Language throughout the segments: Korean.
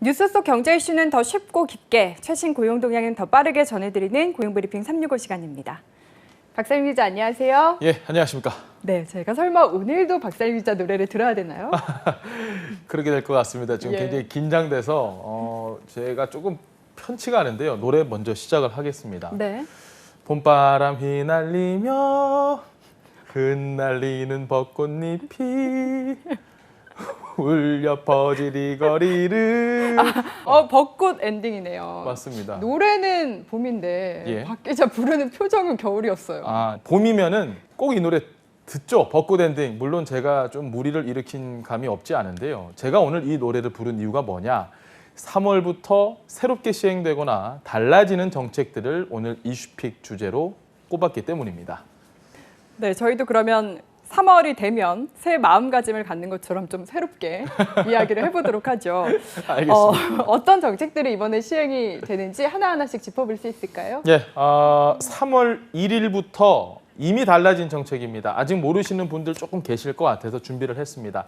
뉴스 속 경제 이슈는 더 쉽고 깊게, 최신 고용 동향은 더 빠르게 전해드리는 고용브리핑 365 시간입니다. 박사님 기자 안녕하세요. 예, 안녕하십니까. 네, 제가 설마 오늘도 박사님 기자 노래를 들어야 되나요? 그렇게 될 것 같습니다. 지금 예. 굉장히 긴장돼서 어, 제가 조금 편치가 않은데요. 노래 먼저 시작을 하겠습니다. 네. 봄바람 휘날리며 흩날리는 벚꽃잎이 울려 이 거리를 어, 벚꽃 엔딩이네요. 맞습니다. 노래는 봄인데 예. 박 기자 부르는 표정은 겨울이었어요. 아, 봄이면은 꼭 이 노래 듣죠. 벚꽃 엔딩. 물론 제가 좀 무리를 일으킨 감이 없지 않은데요. 제가 오늘 이 노래를 부른 이유가 뭐냐? 3월부터 새롭게 시행되거나 달라지는 정책들을 오늘 이슈픽 주제로 꼽았기 때문입니다. 네, 저희도 그러면 3월이 되면 새 마음가짐을 갖는 것처럼 좀 새롭게 이야기를 해보도록 하죠. 알겠습니다. 어, 어떤 정책들이 이번에 시행이 되는지 하나하나씩 짚어볼 수 있을까요? 예, 어, 3월 1일부터 이미 달라진 정책입니다. 아직 모르시는 분들 조금 계실 것 같아서 준비를 했습니다.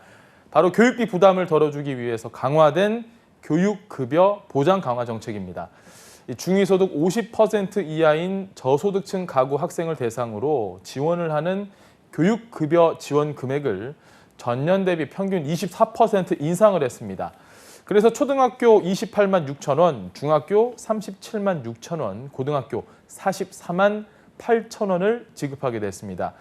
바로 교육비 부담을 덜어주기 위해서 강화된 교육급여 보장 강화 정책입니다. 이 중위소득 50% 이하인 저소득층 가구 학생을 대상으로 지원을 하는 교육급여 지원 금액을 전년 대비 평균 24% 인상을 했습니다. 그래서 초등학교 28만 6천 원, 중학교 37만 6천 원, 고등학교 44만 8천 원을 지급하게 됐습니다.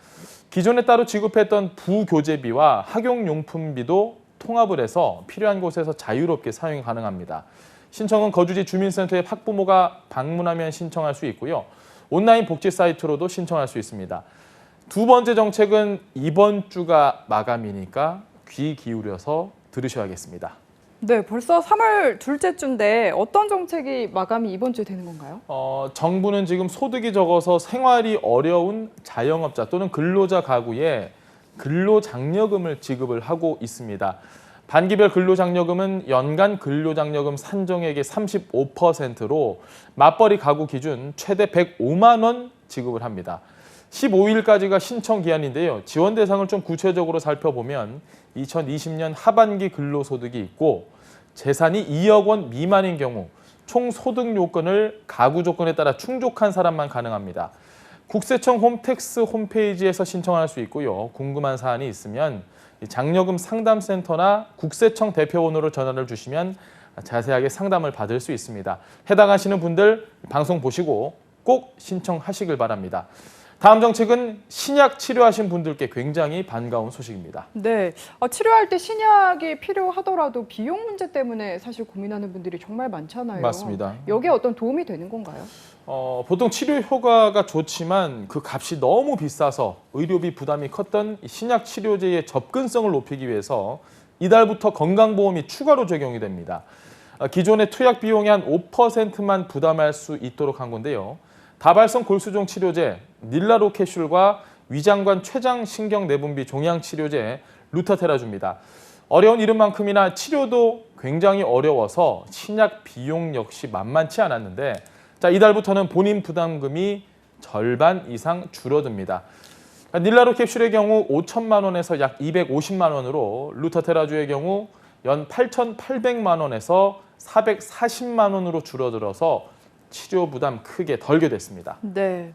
기존에 따로 지급했던 부교재비와 학용용품비도 통합을 해서 필요한 곳에서 자유롭게 사용이 가능합니다. 신청은 거주지 주민센터에 학부모가 방문하면 신청할 수 있고요. 온라인 복지 사이트로도 신청할 수 있습니다. 두 번째 정책은 이번 주가 마감이니까 귀 기울여서 들으셔야겠습니다. 네, 벌써 3월 둘째 주인데 어떤 정책이 마감이 이번 주에 되는 건가요? 어, 정부는 지금 소득이 적어서 생활이 어려운 자영업자 또는 근로자 가구에 근로장려금을 지급을 하고 있습니다. 반기별 근로장려금은 연간 근로장려금 산정액의 35%로 맞벌이 가구 기준 최대 105만 원 지급을 합니다. 15일까지가 신청 기한인데요. 지원 대상을 좀 구체적으로 살펴보면 2020년 하반기 근로소득이 있고 재산이 2억 원 미만인 경우 총 소득 요건을 가구 조건에 따라 충족한 사람만 가능합니다. 국세청 홈택스 홈페이지에서 신청할 수 있고요. 궁금한 사안이 있으면 이 장려금 상담센터나 국세청 대표번호로 전화를 주시면 자세하게 상담을 받을 수 있습니다. 해당하시는 분들 방송 보시고 꼭 신청하시길 바랍니다. 다음 정책은 신약 치료하신 분들께 굉장히 반가운 소식입니다. 네, 어, 치료할 때 신약이 필요하더라도 비용 문제 때문에 사실 고민하는 분들이 정말 많잖아요. 맞습니다. 여기에 어떤 도움이 되는 건가요? 어, 보통 치료 효과가 좋지만 그 값이 너무 비싸서 의료비 부담이 컸던 이 신약 치료제의 접근성을 높이기 위해서 이달부터 건강보험이 추가로 적용이 됩니다. 어, 기존의 투약 비용의 한 5%만 부담할 수 있도록 한 건데요. 다발성 골수종 치료제 닐라로케슐과 위장관 췌장 신경 내분비 종양 치료제 루타테라줍니다. 어려운 이름만큼이나 치료도 굉장히 어려워서 신약 비용 역시 만만치 않았는데 자 이달부터는 본인 부담금이 절반 이상 줄어듭니다. 닐라로 캡슐의 경우 5천만 원에서 약 250만 원으로 루타테라주의 경우 연 8,800만 원에서 440만 원으로 줄어들어서 치료 부담 크게 덜게 됐습니다. 네.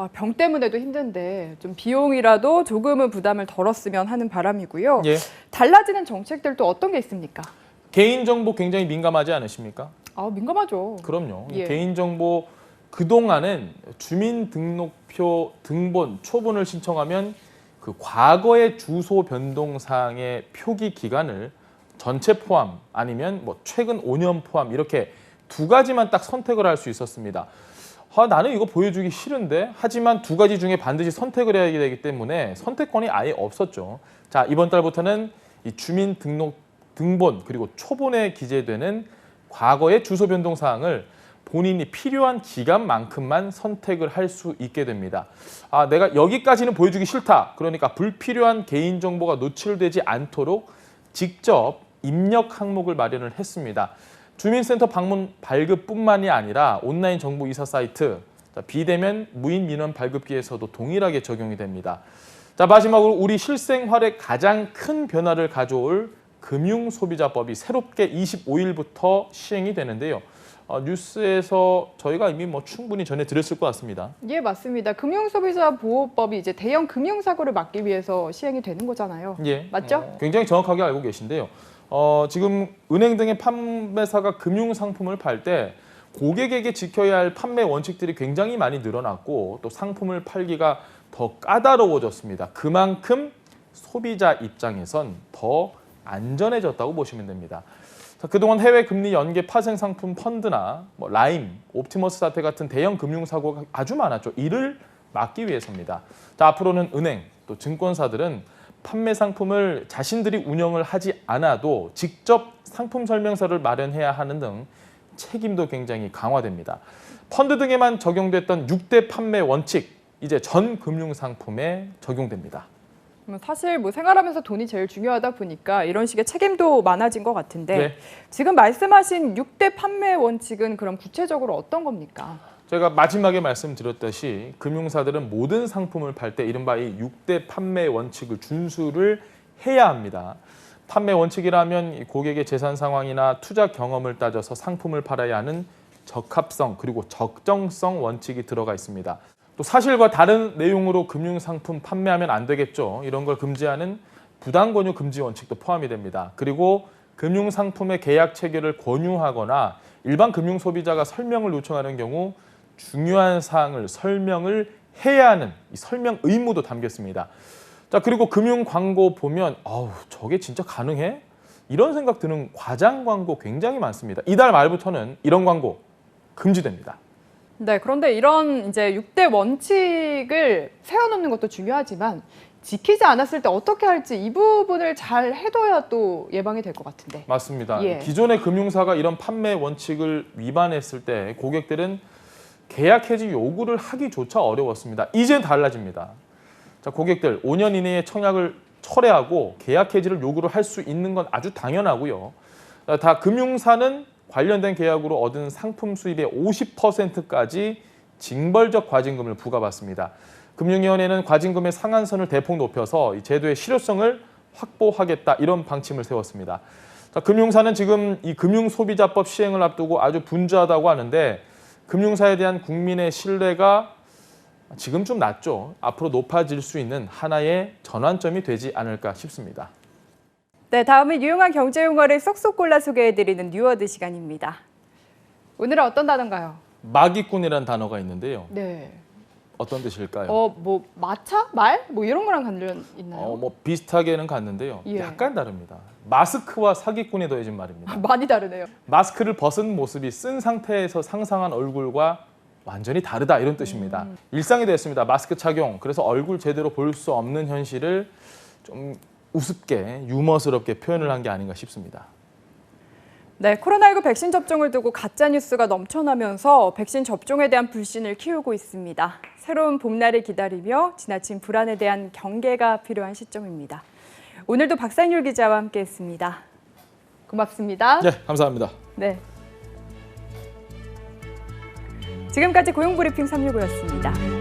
아, 병 때문에도 힘든데 좀 비용이라도 조금은 부담을 덜었으면 하는 바람이고요. 예. 달라지는 정책들도 어떤 게 있습니까? 개인 정보 굉장히 민감하지 않으십니까? 아, 민감하죠. 그럼요. 예. 개인 정보 그동안은 주민등록표 등본 초본을 신청하면 그 과거의 주소 변동 사항의 표기 기간을 전체 포함 아니면 뭐 최근 5년 포함 이렇게 두 가지만 딱 선택을 할 수 있었습니다. 아, 나는 이거 보여주기 싫은데 하지만 두 가지 중에 반드시 선택을 해야 되기 때문에 선택권이 아예 없었죠. 자 이번 달부터는 이 주민등록 등본 그리고 초본에 기재되는 과거의 주소 변동 사항을 본인이 필요한 기간만큼만 선택을 할 수 있게 됩니다. 아, 내가 여기까지는 보여주기 싫다. 그러니까 불필요한 개인 정보가 노출되지 않도록 직접 입력 항목을 마련을 했습니다. 주민센터 방문 발급뿐만이 아니라 온라인 정보 이사 사이트, 자, 비대면 무인 민원 발급기에서도 동일하게 적용이 됩니다. 자 마지막으로 우리 실생활에 가장 큰 변화를 가져올 금융소비자법이 새롭게 25일부터 시행이 되는데요. 어, 뉴스에서 저희가 이미 뭐 충분히 전해 드렸을 것 같습니다. 예, 맞습니다. 금융소비자보호법이 이제 대형 금융사고를 막기 위해서 시행이 되는 거잖아요. 예, 맞죠? 어, 굉장히 정확하게 알고 계신데요. 어, 지금 은행 등의 판매사가 금융 상품을 팔 때 고객에게 지켜야 할 판매 원칙들이 굉장히 많이 늘어났고 또 상품을 팔기가 더 까다로워졌습니다. 그만큼 소비자 입장에선 더 안전해졌다고 보시면 됩니다. 자, 그동안 해외 금리 연계 파생 상품 펀드나 뭐 라임, 옵티머스 사태 같은 대형 금융 사고가 아주 많았죠. 이를 막기 위해서입니다. 자, 앞으로는 은행 또 증권사들은 판매 상품을 자신들이 운영을 하지 않아도 직접 상품 설명서를 마련해야 하는 등 책임도 굉장히 강화됩니다. 펀드 등에만 적용됐던 6대 판매 원칙 이제 전 금융 상품에 적용됩니다. 그러면 사실 뭐 생활하면서 돈이 제일 중요하다 보니까 이런 식의 책임도 많아진 것 같은데 네. 지금 말씀하신 6대 판매 원칙은 그럼 구체적으로 어떤 겁니까? 제가 마지막에 말씀드렸듯이 금융사들은 모든 상품을 팔 때 이른바 이 6대 판매 원칙을 준수를 해야 합니다. 판매 원칙이라면 이 고객의 재산 상황이나 투자 경험을 따져서 상품을 팔아야 하는 적합성 그리고 적정성 원칙이 들어가 있습니다. 또 사실과 다른 내용으로 금융 상품 판매하면 안 되겠죠. 이런 걸 금지하는 부당 권유 금지 원칙도 포함이 됩니다. 그리고 금융 상품의 계약 체결을 권유하거나 일반 금융 소비자가 설명을 요청하는 경우 중요한 사항을 설명을 해야 하는 이 설명 의무도 담겨 있습니다. 자 그리고 금융 광고 보면 아우 저게 진짜 가능해? 이런 생각 드는 과장 광고 굉장히 많습니다. 이달 말부터는 이런 광고 금지됩니다. 네, 그런데 이런 이제 6대 원칙을 세워놓는 것도 중요하지만 지키지 않았을 때 어떻게 할지 이 부분을 잘 해둬야 또 예방이 될 것 같은데. 맞습니다. 예. 기존의 금융사가 이런 판매 원칙을 위반했을 때 고객들은 계약 해지 요구를 하기조차 어려웠습니다. 이제 달라집니다. 자, 고객들 5년 이내에 청약을 철회하고 계약 해지를 요구를 할 수 있는 건 아주 당연하고요. 자, 다 금융사는 관련된 계약으로 얻은 상품 수입의 50%까지 징벌적 과징금을 부과받습니다. 금융위원회는 과징금의 상한선을 대폭 높여서 이 제도의 실효성을 확보하겠다 이런 방침을 세웠습니다. 자, 금융사는 지금 이 금융소비자법 시행을 앞두고 아주 분주하다고 하는데 금융사에 대한 국민의 신뢰가 지금 좀 낮죠. 앞으로 높아질 수 있는 하나의 전환점이 되지 않을까 싶습니다. 네, 다음은 유용한 경제 용어를 쏙쏙 골라 소개해드리는 뉴워드 시간입니다. 오늘은 어떤 단어인가요? 마기꾼이라는 단어가 있는데요. 네. 어떤 뜻일까요? 어, 뭐 마차, 말, 뭐 이런 거랑 관련 있나요? 어, 뭐 비슷하게는 갔는데요. 예. 약간 다릅니다. 마스크와 사기꾼이 더해진 말입니다. 많이 다르네요. 마스크를 벗은 모습이 쓴 상태에서 상상한 얼굴과 완전히 다르다 이런 뜻입니다. 일상이 됐습니다. 마스크 착용. 그래서 얼굴 제대로 볼 수 없는 현실을 좀 우습게 유머스럽게 표현을 한 게 아닌가 싶습니다. 네, 코로나19 백신 접종을 두고 가짜 뉴스가 넘쳐나면서 백신 접종에 대한 불신을 키우고 있습니다. 새로운 봄날을 기다리며 지나친 불안에 대한 경계가 필요한 시점입니다. 오늘도 박상률 기자와 함께했습니다. 고맙습니다. 네, 감사합니다. 네. 지금까지 고용브리핑 365였습니다.